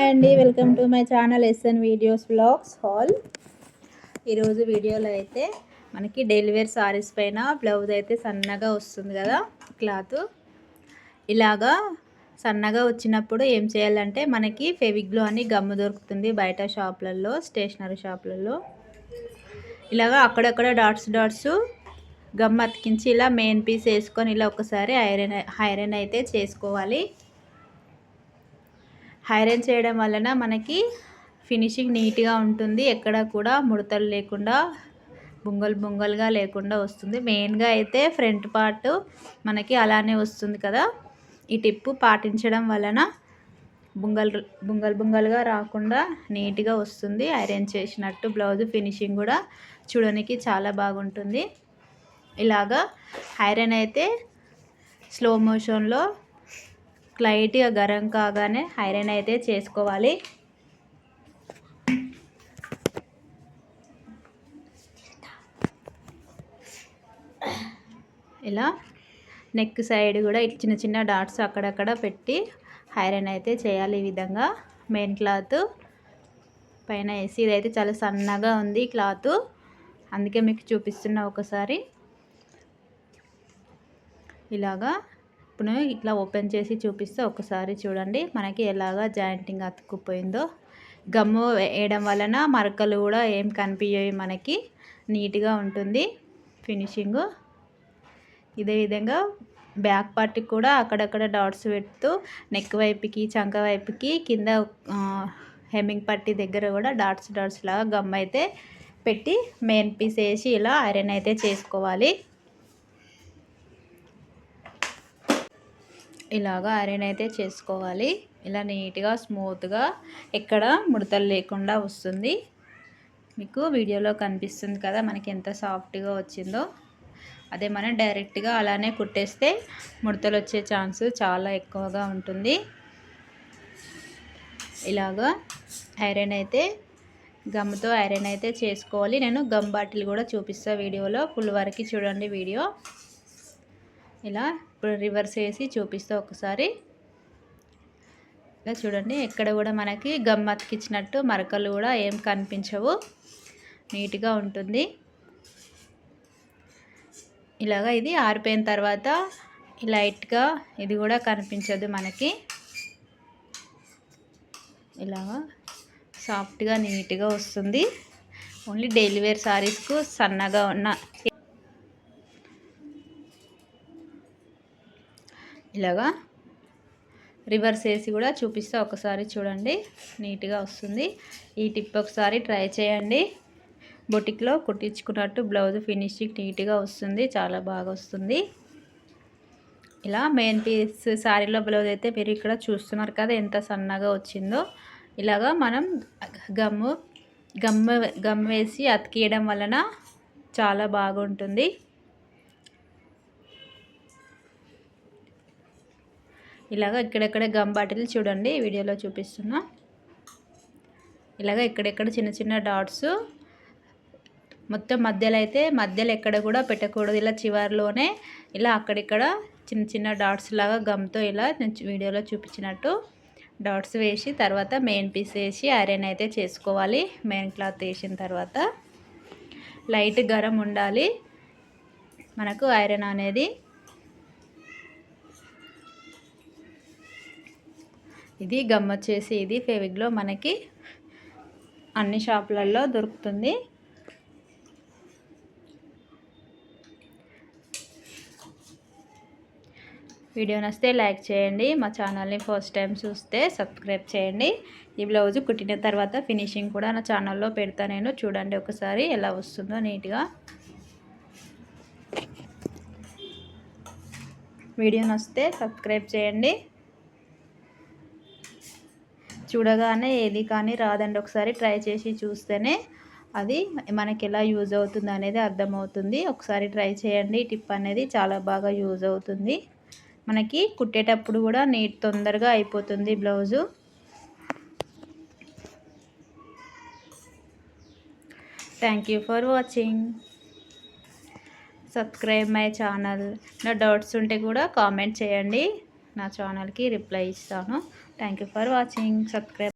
Hi అండి welcome to my channel SN videos blogs hall. ఈరోజు వీడియోలో అయితే మనకి డెలివరీ సారీస్ పైన బ్లౌజ్ అయితే సన్నగా వస్తుంది కదా క్లాత్. ఇలాగా సన్నగా వచ్చినప్పుడు ఏం చేయాలంటే మనకి ఫెవిగ్లో అని గమ్ము దొరుకుతుంది బయట షాప్లలో స్టేషనరీ షాప్లలో. ఇలాగా అక్కడక్కడ డాట్స్ డాట్స్ గమ్ అతికించి ఇలా మెయిన్ పీస్ వేసుకొని ఇలా ఒకసారి ఐరన్ ఐరన్ అయితే చేసుకోవాలి. ఐరన్ చేయడం వలన మనకి ఫినిషింగ్ నీట్గా ఉంటుంది. ఎక్కడ కూడా ముడతలు లేకుండా బొంగల్ బొంగల్గా లేకుండా వస్తుంది. మెయిన్గా అయితే ఫ్రంట్ పార్ట్ మనకి అలానే వస్తుంది కదా. ఈ టిప్పు పాటించడం వలన బొంగలు బొంగలు బొంగలుగా రాకుండా నీట్గా వస్తుంది. ఐరన్ చేసినట్టు బ్లౌజ్ ఫినిషింగ్ కూడా చూడడానికి చాలా బాగుంటుంది. ఇలాగా ఐరన్ అయితే స్లో మోషన్లో లైట్గా గరం కాగానే ఐరన్ అయితే చేసుకోవాలి. ఇలా నెక్ సైడ్ కూడా చిన్న చిన్న డాట్స్ అక్కడక్కడ పెట్టి ఐరన్ అయితే చేయాలి ఈ విధంగా. మెయిన్ క్లాత్ పైన వేసి ఇదైతే చాలా సన్నగా ఉంది క్లాత్. అందుకే మీకు చూపిస్తున్నా ఒకసారి. ఇలాగా ఇప్పుడు ఇట్లా ఓపెన్ చేసి చూపిస్తే ఒకసారి చూడండి మనకి ఎలాగా జాయింటింగ్ అతుక్కుపోయిందో. గమ్ము వేయడం వలన మరకలు కూడా ఏం కనిపించాయి మనకి. నీట్గా ఉంటుంది ఫినిషింగ్. ఇదే విధంగా బ్యాక్ పార్ట్కి కూడా అక్కడక్కడ డాట్స్ పెడుతూ నెక్ వైపుకి చంక వైపుకి కింద హెమ్మింగ్ పట్టి దగ్గర కూడా డాట్స్ డాట్స్ లాగా గమ్ అయితే పెట్టి మెయిన్ పీస్ వేసి ఇలా ఐరన్ అయితే చేసుకోవాలి. ఇలాగా ఐరన్ అయితే చేసుకోవాలి. ఇలా నీట్గా స్మూత్గా ఎక్కడ ముడతలు లేకుండా వస్తుంది. మీకు వీడియోలో కనిపిస్తుంది కదా మనకి ఎంత సాఫ్ట్గా వచ్చిందో. అదే మనం డైరెక్ట్గా అలానే కుట్టేస్తే ముడతలు వచ్చే ఛాన్స్ చాలా ఎక్కువగా ఉంటుంది. ఇలాగా ఐరన్ అయితే గమ్తో ఐరన్ అయితే చేసుకోవాలి. నేను గమ్ బాటిల్ కూడా చూపిస్తాను వీడియోలో. ఫుల్ వరకు చూడండి వీడియో. ఇలా ఇప్పుడు రివర్స్ వేసి చూపిస్తా ఒకసారి. ఇలా చూడండి ఎక్కడ కూడా మనకి గమ్ అతికిచ్చినట్టు మరకలు కూడా ఏం కనిపించవు. నీట్గా ఉంటుంది. ఇలాగా ఇది ఆరిపోయిన తర్వాత లైట్గా ఇది కూడా కనిపించదు మనకి. ఇలాగా సాఫ్ట్గా నీట్గా వస్తుంది. ఓన్లీ డైలీ వేర్ సారీస్కు సన్నగా ఉన్న ఇలాగా రివర్స్ వేసి కూడా చూపిస్తే. ఒకసారి చూడండి. నీట్గా వస్తుంది. ఈ టిప్ ఒకసారి ట్రై చేయండి. బొటిక్లో కుట్టించుకున్నట్టు బ్లౌజ్ ఫినిషింగ్ నీట్గా వస్తుంది. చాలా బాగా వస్తుంది. ఇలా మెయిన్ పీస్ శారీలో బ్లౌజ్ అయితే మీరు ఇక్కడ చూస్తున్నారు కదా ఎంత సన్నగా వచ్చిందో. ఇలాగా మనం గమ్ము గమ్మ గమ్ వేసి అతికేయడం వలన చాలా బాగుంటుంది. ఇలాగ ఇక్కడెక్కడ గమ్ బాటిల్ చూడండి వీడియోలో చూపిస్తున్నా. ఇలాగ ఇక్కడెక్కడ చిన్న చిన్న డాట్స్ మొత్తం మధ్యలో అయితే మధ్యలో ఎక్కడ కూడా పెట్టకూడదు. ఇలా చివరిలోనే ఇలా అక్కడిక్కడ చిన్న చిన్న డాట్స్ లాగా గమ్తో ఇలా వీడియోలో చూపించినట్టు డాట్స్ వేసి తర్వాత మెయిన్ పీస్ వేసి ఐరన్ అయితే చేసుకోవాలి. మెయిన్ క్లాత్ వేసిన తర్వాత లైట్ గరం ఉండాలి. మనకు ఐరన్ అనేది ఇది గమ్మొచ్చేసి ఇది ఫేవిగ్లో మనకి అన్ని షాపులలో దొరుకుతుంది. వీడియో నచ్చితే లైక్ చేయండి. మా ఛానల్ని ఫస్ట్ టైం చూస్తే సబ్స్క్రైబ్ చేయండి. ఈ బ్లౌజ్ కుట్టిన తర్వాత ఫినిషింగ్ కూడా నా ఛానల్లో పెడతా నేను. చూడండి ఒకసారి ఎలా వస్తుందో నీట్గా. వీడియో నచ్చితే సబ్స్క్రైబ్ చేయండి. చూడగానే ఏది కానీ రాదండి. ఒకసారి ట్రై చేసి చూస్తేనే అది మనకి ఎలా యూజ్ అవుతుంది అనేది అర్థమవుతుంది. ఒకసారి ట్రై చేయండి. టిప్ అనేది చాలా బాగా యూజ్ అవుతుంది. మనకి కుట్టేటప్పుడు కూడా నీట్ తొందరగా అయిపోతుంది blouse. Thank you for watching subscribe my channel నా డౌట్స్ ఉంటే కూడా కామెంట్ చేయండి. నా ఛానల్కి రిప్లై ఇస్తాను. Thank you for watching subscribe